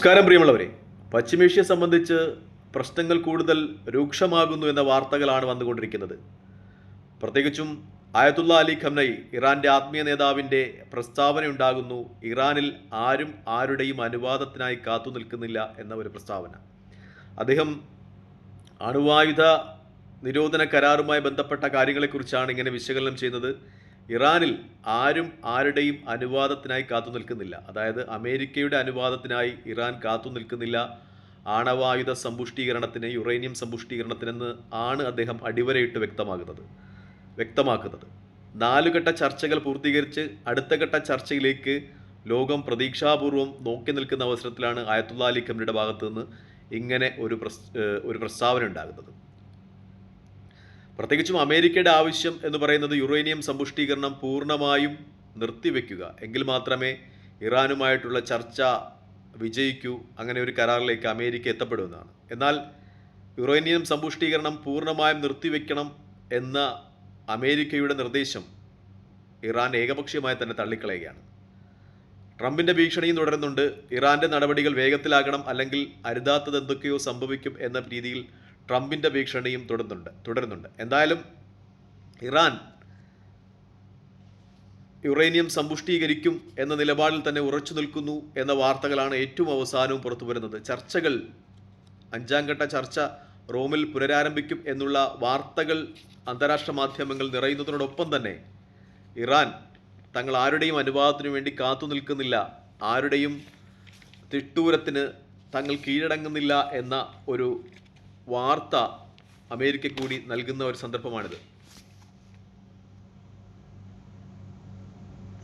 നമസ്കാരം പ്രിയമുള്ളവരെ. പശ്ചിമേഷ്യ സംബന്ധിച്ച് പ്രശ്നങ്ങൾ കൂടുതൽ രൂക്ഷമാകുന്നു എന്ന വാർത്തകളാണ് വന്നുകൊണ്ടിരിക്കുന്നത്. പ്രത്യേകിച്ചും ആയത്തുള്ള അലി ഖംനൈ ഇറാന്റെ ആത്മീയ നേതാവിന്റെ പ്രസ്താവനയുണ്ടാകുന്നു. ഇറാനിൽ ആരും ആരുടെയും അനുവാദത്തിനായി കാത്തു നിൽക്കുന്നില്ല എന്ന ഒരു പ്രസ്താവന. അദ്ദേഹം അണുവായുധ നിരോധന കരാറുമായി ബന്ധപ്പെട്ട കാര്യങ്ങളെക്കുറിച്ചാണ് ഇങ്ങനെ വിശകലനം ചെയ്യുന്നത്. ഇറാനിൽ ആരും ആരുടെയും അനുവാദത്തിനായി കാത്തു നിൽക്കുന്നില്ല. അതായത് അമേരിക്കയുടെ അനുവാദത്തിനായി ഇറാൻ കാത്തു നിൽക്കുന്നില്ല. ആണവായുധ സമ്പുഷ്ടീകരണത്തിന് യുറേനിയം സമ്പുഷ്ടീകരണത്തിനെന്ന് ആണ് അദ്ദേഹം അടിവരയിട്ട് വ്യക്തമാകുന്നത്. വ്യക്തമാക്കുന്നത്. നാലുഘട്ട ചർച്ചകൾ പൂർത്തീകരിച്ച് അടുത്ത ഘട്ട ചർച്ചയിലേക്ക് ലോകം പ്രതീക്ഷാപൂർവം നോക്കി നിൽക്കുന്ന അവസരത്തിലാണ് ആയത്തുള്ള അലി ഖമ്മിയുടെ ഭാഗത്തു നിന്ന് ഇങ്ങനെ ഒരു പ്രസ് ഒരു പ്രസ്താവന ഉണ്ടാകുന്നത്. പ്രത്യേകിച്ചും അമേരിക്കയുടെ ആവശ്യം എന്ന് പറയുന്നത് യുറേനിയം സമ്പുഷ്ടീകരണം പൂർണമായും നിർത്തിവെക്കുക. എങ്കിൽ മാത്രമേ ഇറാനുമായിട്ടുള്ള ചർച്ച വിജയിക്കൂ അങ്ങനെ ഒരു കരാറിലേക്ക് അമേരിക്ക എത്തപ്പെടുമെന്നാണ്. എന്നാൽ യുറേനിയം സമ്പുഷ്ടീകരണം പൂർണമായും നിർത്തിവെക്കണം എന്ന അമേരിക്കയുടെ നിർദ്ദേശം ഇറാൻ ഏകപക്ഷീയമായി തന്നെ തള്ളിക്കളയുകയാണ്. ട്രംപിന്റെ ഭീഷണിയും തുടരുന്നുണ്ട്. ഇറാന്റെ നടപടികൾ വേഗത്തിലാകണം അല്ലെങ്കിൽ അരുതാത്തത് എന്തൊക്കെയോ സംഭവിക്കും എന്ന രീതിയിൽ ട്രംപിന്റെ ഭീഷണിയും തുടരുന്നുണ്ട് തുടരുന്നുണ്ട്. എന്തായാലും ഇറാൻ യുറേനിയം സമ്പുഷ്ടീകരിക്കും എന്ന നിലപാടിൽ തന്നെ ഉറച്ചു നിൽക്കുന്നു എന്ന വാർത്തകളാണ് ഏറ്റവും അവസാനവും പുറത്തു വരുന്നത്. ചർച്ചകൾ അഞ്ചാം ഘട്ട ചർച്ച റോമിൽ പുനരാരംഭിക്കും എന്നുള്ള വാർത്തകൾ അന്താരാഷ്ട്ര മാധ്യമങ്ങൾ നിറയുന്നതിനോടൊപ്പം തന്നെ ഇറാൻ തങ്ങൾ ആരുടെയും അനുവാദത്തിനു വേണ്ടി കാത്തു നിൽക്കുന്നില്ല ആരുടെയും തിട്ടൂരത്തിന് തങ്ങൾ കീഴടങ്ങുന്നില്ല എന്ന ഒരു വാർത്ത അമേരിക്ക കൂടി നൽകുന്ന ഒരു സന്ദർഭമാണിത്.